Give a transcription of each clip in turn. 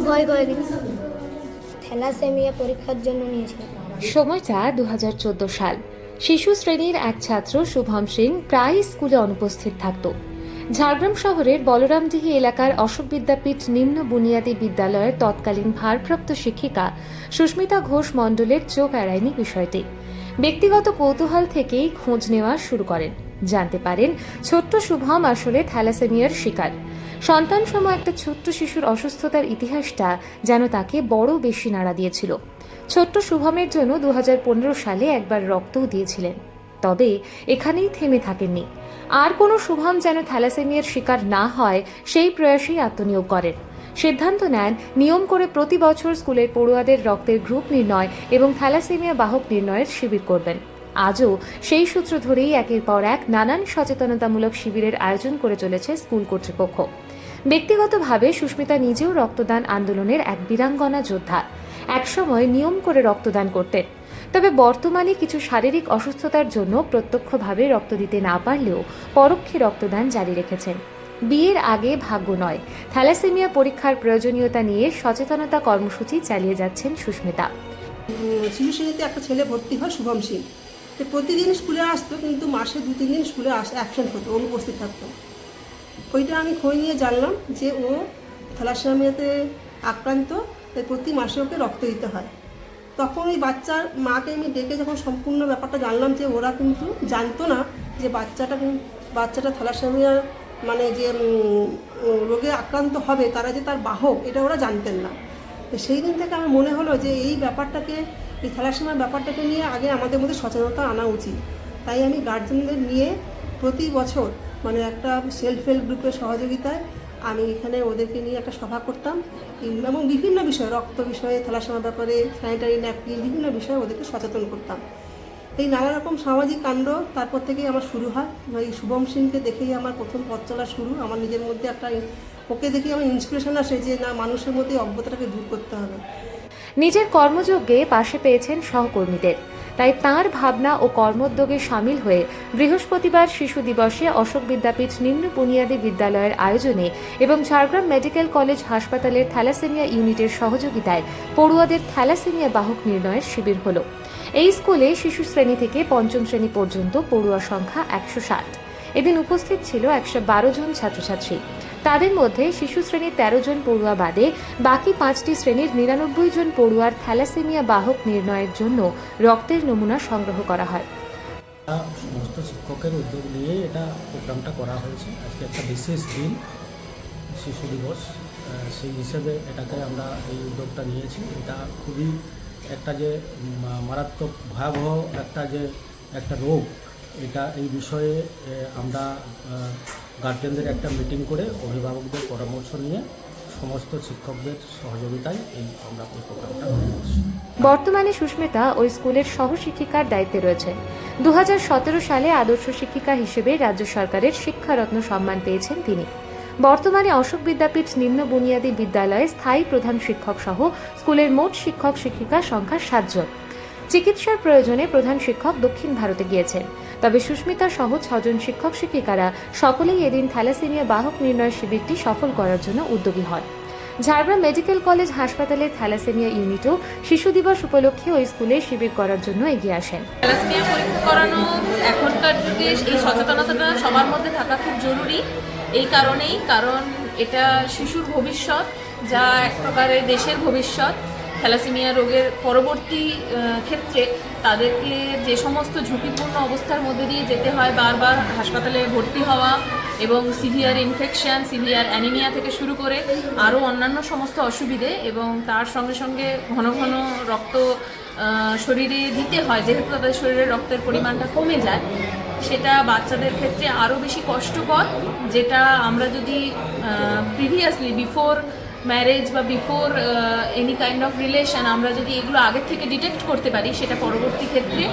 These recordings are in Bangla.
ভয় করে থ্যালাসেমিয়া পরীক্ষার জন্য নিয়েছিলাম সময়টা দুহাজার চোদ্দ সাল। শিশু শ্রেণির এক ছাত্র, শুভম সিং, প্রায় স্কুলে অনুপস্থিত থাকত। ঝাড়গ্রাম শহরের বলরামডিহি এলাকার অশোক বিদ্যাপীঠ নিম্ন বুনিয়াদী বিদ্যালয়ের তৎকালীন ভারপ্রাপ্ত শিক্ষিকা সুস্মিতা ঘোষ মণ্ডলের চোখ এড়ায়নি বিষয়টি। ব্যক্তিগত কৌতূহল থেকেই খোঁজ নেওয়া শুরু করেন। জানতে পারেন, ছোট্ট শুভম আসলে থ্যালাসেমিয়ার শিকার। সন্তান সময় একটা ছোট্ট শিশুর অসুস্থতার ইতিহাসটা যেন তাকে বড় বেশি নাড়া দিয়েছিল। ছোট্ট শুভমের জন্য দু হাজার পনেরো সালে একবার রক্তও দিয়েছিলেন। তবে এখানেই থেমে থাকেননি। আর কোনো শুভম যেন থ্যালাসেমিয়ার শিকার না হয়, সেই প্রয়াসেই আত্মনিয়োগ করেন। সিদ্ধান্ত নেন, নিয়ম করে প্রতি বছর স্কুলের পড়ুয়াদের রক্তের গ্রুপ নির্ণয় এবং থ্যালাসেমিয়া বাহক নির্ণয়ের শিবির করবেন। আজও সেই সূত্র ধরেই একের পর এক নানান সচেতনতামূলক শিবিরের আয়োজন করে চলেছে স্কুল কর্তৃপক্ষ। ব্যক্তিগতভাবে সুস্মিতা নিজেও রক্তদান আন্দোলনের এক বীরাঙ্গনা যোদ্ধা। একসময় নিয়ম করে রক্তদান করতেন। তবে বর্তমানে কিছু শারীরিক অসুস্থতার জন্য প্রত্যক্ষভাবে রক্ত দিতে না পারলেও পরোক্ষে রক্তদান জারি রেখেছেন। বিয়ের আগে ভাগ্য নয়। থ্যালাসেমিয়া পরীক্ষার প্রয়োজনীয়তা নিয়ে সচেতনতা কর্মসূচি চালিয়ে যাচ্ছেন সুস্মিতা। শিশু একটা ছেলে ভর্তি হয়, শুভম সিং প্রতিদিন স্কুলে আসতো, কিন্তু মাসে দু, তিন দিন স্কুলে আস অ্যাবসেন্ট হতো অনুপস্থিত থাকতো। ওইটা আমি খোঁজ নিয়ে জানলাম যে ও থ্যালাসেমিয়াতে আক্রান্ত, তাই প্রতি মাসে ওকে রক্ত দিতে হয়। তখন ওই বাচ্চার মাকে আমি ডেকে যখন সম্পূর্ণ ব্যাপারটা জানলাম যে ওরা কিন্তু জানতো না যে বাচ্চাটা বাচ্চাটা থ্যালাসেমিয়া মানে যে রোগে আক্রান্ত হবে, তারা যে তার বাহক, এটা ওরা জানতেন না। তো সেই দিন থেকে আমার মনে হলো যে এই ব্যাপারটাকে এই থ্যালাসেমিয়ার ব্যাপারটাকে নিয়ে আগে আমাদের মধ্যে সচেতনতা আনা উচিত। তাই আমি গার্জেনদের নিয়ে প্রতি বছর মানে একটা সেলফ হেল্প গ্রুপের সহযোগিতায় আমি এখানে ওদেরকে নিয়ে একটা সভা করতাম। এবং বিভিন্ন বিষয়ে, রক্ত বিষয়ে থ্যালাসেমিয়ার ব্যাপারে স্যানিটারি ন্যাপকিন বিভিন্ন বিষয়ে ওদেরকে সচেতন করতাম। এই নানা রকম সামাজিক কাণ্ড তারপর থেকেই আমার শুরু হয়। এই শুভম সিংকে দেখেই আমার প্রথম পথ চলা শুরু। আমার নিজের মধ্যে একটা ওকে দেখেই আমার ইন্সপিরেশন আসে যে না, মানুষের মধ্যে অজ্ঞতাটাকে দূর করতে হবে। নিজের কর্মযজ্ঞে পাশে পেয়েছেন সহকর্মীদের। তাই তার ভাবনা ও কর্মোদ্যোগে সামিল হয়ে বৃহস্পতিবার শিশু দিবসে অশোক বিদ্যাপীঠ নিম্ন বুনিয়াদী বিদ্যালয়ের আয়োজনে এবং ঝাড়গ্রাম মেডিকেল কলেজ হাসপাতালের থ্যালাসেমিয়া ইউনিটের সহযোগিতায় পড়ুয়াদের থ্যালাসেমিয়া বাহক নির্ণয়ের শিবির হল। এই স্কুলে শিশু শ্রেণি থেকে পঞ্চম শ্রেণি পর্যন্ত পড়ুয়া সংখ্যা একশো ষাট। এদিন উপস্থিত ছিল একশো বারো জন ছাত্রছাত্রী। তাদের মধ্যে শিশু শ্রেণির তেরো জন পড়ুয়া বাদে বাকি পাঁচটি শ্রেণির নিরানব্বই জন পড়ুয়ার থ্যালাসেমিয়া বাহক নির্ণয়ের জন্য রক্তের নমুনা সংগ্রহ করা হয়। সমস্ত শিক্ষকের উদ্যোগ নিয়ে এটা প্রোগ্রামটা করা হয়েছে। আজকে একটা বিশেষ দিন, শিশু দিবস। সেই হিসেবে এটাকে আমরা এই উদ্যোগটা নিয়েছি। এটা খুবই একটা যে মারাত্মক ভয়াবহ একটা যে, একটা রোগ, এটা এই বিষয়ে আমরা গার্জেনদের একটা মিটিং করে অভিভাবকদের পরামর্শ নিয়ে সমস্ত শিক্ষকদের সহযোগিতায় এই আমরা এই প্রোগ্রামটা বর্তমানে সুস্মিতা ওই স্কুলের সহশিক্ষিকার দায়িত্বে রয়েছেন দু সালে আদর্শ শিক্ষিকা হিসেবে রাজ্য সরকারের শিক্ষারত্ন সম্মান পেয়েছেন তিনি। বর্তমানে অশোক বিদ্যাপীঠ নিম্ন বুনিয়াদী বিদ্যালয়ে স্থায়ী প্রধান শিক্ষক সহ স্কুলের মোট শিক্ষক শিক্ষিকা সংখ্যা সাতজন। চিকিৎসার প্রয়োজনে প্রধান শিক্ষক দক্ষিণ ভারতে গিয়েছেন। তবে সুস্মিতা সহ ছজন শিক্ষক শিক্ষিকারা সকলেই এদিন থ্যালাসেমিয়া বাহক নির্ণয় শিবিরটি সফল করার জন্য উদ্যোগী হন। ঝাড়গ্রাম মেডিকেল কলেজ হাসপাতালের থ্যালাসেমিয়া ইউনিটও শিশু দিবস উপলক্ষে ওই স্কুলে শিবির করার জন্য এগিয়ে আসেন। থ্যালাসেমিয়া পরীক্ষা করানো এখনকার যুগে এই সচেতনতাটা সবার মধ্যে থাকা খুব জরুরি। এই কারণেই, কারণ এটা শিশুর ভবিষ্যৎ, যা এক প্রকারে দেশের ভবিষ্যৎ। থ্যালাসেমিয়া রোগের পরবর্তী ক্ষেত্রে তাদেরকে যে সমস্ত ঝুঁকিপূর্ণ অবস্থার মধ্যে দিয়ে যেতে হয়, বারবার হাসপাতালে ভর্তি হওয়া এবং সিভিয়ার ইনফেকশন, সিভিয়ার অ্যানিমিয়া থেকে শুরু করে আরও অন্যান্য সমস্ত অসুবিধে এবং তার সঙ্গে সঙ্গে ঘন ঘন রক্ত শরীরে দিতে হয়, যেহেতু তাদের শরীরে রক্তের পরিমাণটা কমে যায়, সেটা বাচ্চাদের ক্ষেত্রে আরও বেশি কষ্টকর, যেটা আমরা যদি প্রিভিয়াসলি বিফোর ম্যারেজ বা before any kind of relation আমরা যদি এগুলো আগের থেকে ডিটেক্ট করতে পারি, সেটা পরবর্তী ক্ষেত্রে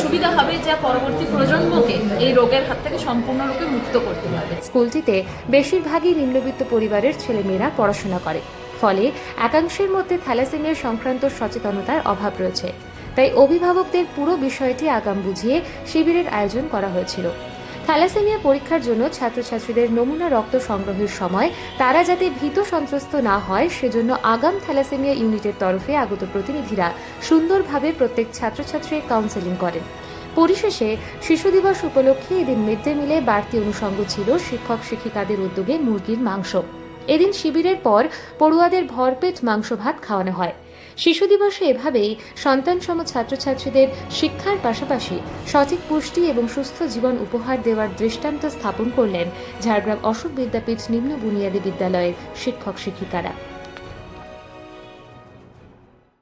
সুবিধা হবে যা পরবর্তী প্রজন্মকে এই রোগের হাত থেকে সম্পূর্ণরূপে মুক্ত করতে পারবে। স্কুলটিতে বেশিরভাগই নিম্নবিত্ত পরিবারের ছেলেমেয়েরা পড়াশোনা করে। ফলে একাংশের মধ্যে থ্যালাসেমিয়া সংক্রান্ত সচেতনতার অভাব রয়েছে। তাই অভিভাবকদের পুরো বিষয়টি আগাম বুঝিয়ে শিবিরের আয়োজন করা হয়েছিল। থ্যালাসেমিয়া পরীক্ষার জন্য ছাত্রছাত্রীদের নমুনা রক্ত সংগ্রহের সময় তারা যাতে ভীত সন্ত্রস্ত না হয়, সেজন্য আগাম থ্যালাসেমিয়া ইউনিটের তরফে আগত প্রতিনিধিরা সুন্দরভাবে প্রত্যেক ছাত্রছাত্রীর কাউন্সেলিং করেন। পরিশেষে শিশু দিবস উপলক্ষে এদিন মিড ডে মিলে বাড়তি অনুষঙ্গ ছিল শিক্ষক শিক্ষিকাদের উদ্যোগে মুরগির মাংস। এদিন শিবিরের পর পড়ুয়াদের ভরপেট মাংস ভাত খাওয়ানো হয়। শিশু দিবসে এভাবেই সন্তানসম ছাত্রছাত্রীদের শিক্ষার পাশাপাশি সঠিক পুষ্টি এবং সুস্থ জীবন উপহার দেওয়ার দৃষ্টান্ত স্থাপন করলেন ঝাড়গ্রাম অশোক বিদ্যাপীঠ নিম্ন বুনিয়াদী বিদ্যালয়ের শিক্ষক শিক্ষিকারা